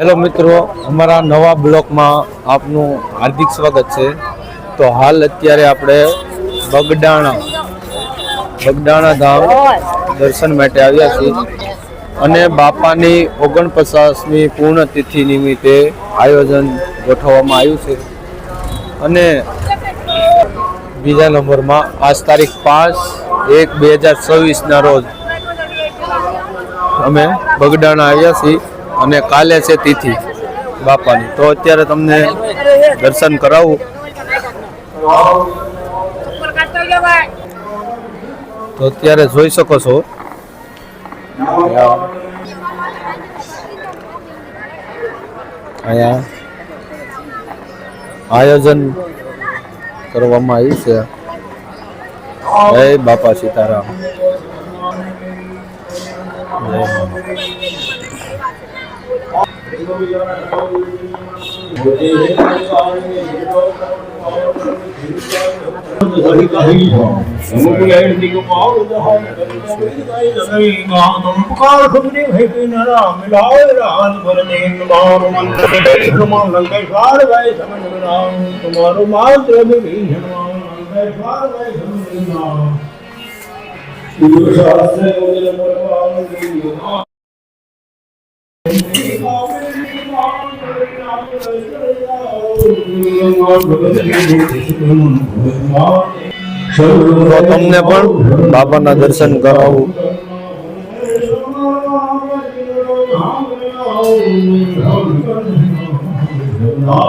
Hello મિત્રો, અમારા નવા બ્લોકમાં આપનું હાર્દિક સ્વાગત છે. તો હાલ અત્યારે આપણે બગડાણા બગડાણા ધામ દર્શન માટે આવ્યા છીએ અને બાપાની ઓગણપચાસમી પૂર્ણતિથિ નિમિત્તે આયોજન ગોઠવવામાં આવ્યું છે. અને બીજા નંબરમાં આજ તારીખ પાંચ એક બે હજાર છવ્વીસના રોજ અમે બગડાણા આવ્યા છીએ. અને કાલે છે તિથિ બાપાની. તો અત્યારે તમને દર્શન કરાવું. તો અત્યારે જોઈ શકો છો. અહીંયા આયોજન કરવામાં આવ્યું છે. જય બાપા સીતારામ. જય બાપા. તમારો તમને પણ બાપાના દર્શન કરાવું.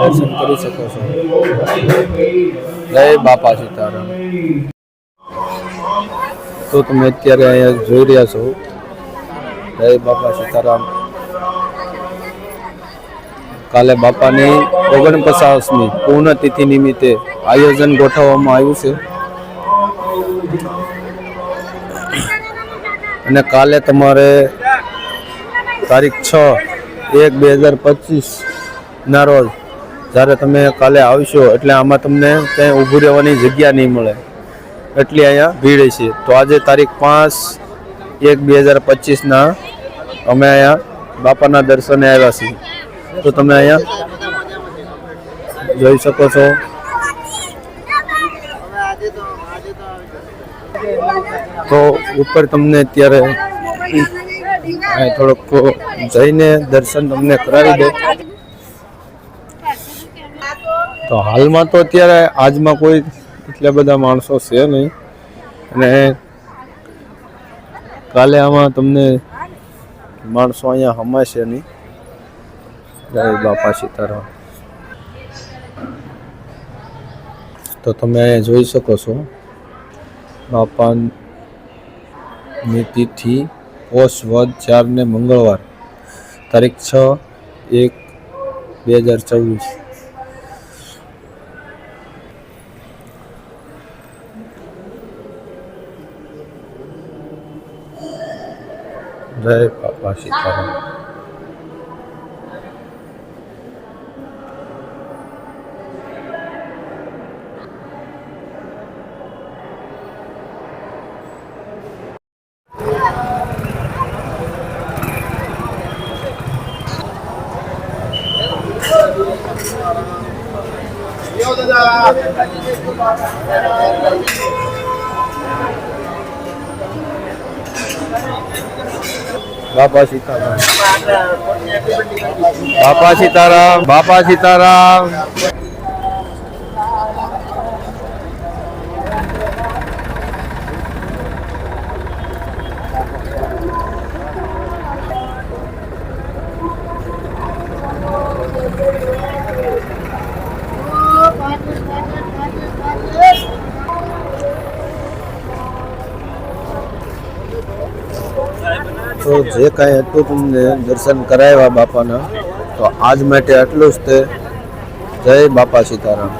દર્શન કરી શકો છો. જય બાપા સીતારામ. તો તમે અત્યારે અહીંયા જોઈ રહ્યા છો. જય બાપા સીતારામ. કાલે બાપાની ઓગણપચાસમી પૂર્ણતિથિ નિમિત્તે આયોજન ગોઠવવામાં આવ્યું છે. અને કાલે તમારે તારીખ છ એક બે હજાર પચીસના રોજ જ્યારે તમે કાલે આવશો એટલે આમાં તમને ક્યાંય ઊભું રહેવાની જગ્યા નહીં મળે. એટલી અહીંયા ભીડ છે. તો આજે તારીખ પાંચ એક બે હજાર પચીસના અમે અહીંયા બાપાના દર્શને આવ્યા છીએ. તો તમે અહીંયા જોઈ શકો છો. તો ઉપર તમને અત્યારે થોડોક જઈને દર્શન તમને કરાવી દે. તો હાલમાં તો અત્યારે આજમાં કોઈ એટલા બધા માણસો છે નહીં. અને કાલે આમાં તમને માણસો અહીંયા હમાશે નહીં. જય બાપા સીતારામ. તો તમે અહીંયા જોઈ શકો છો, બાપાની તિથિ પોષ વધ ચાર ને મંગળવાર, તારીખ છ એક બે હજાર ચોવીસ. જય બાપા સીતારામ. બાપા સીતારામ બાપા સીતારામ બાપા સીતારામ તો જે કાંઈ હતું તમને દર્શન કરાવ્યા બાપાના, તો આજ માટે આટલું જ તે. જય બાપા સીતારામ.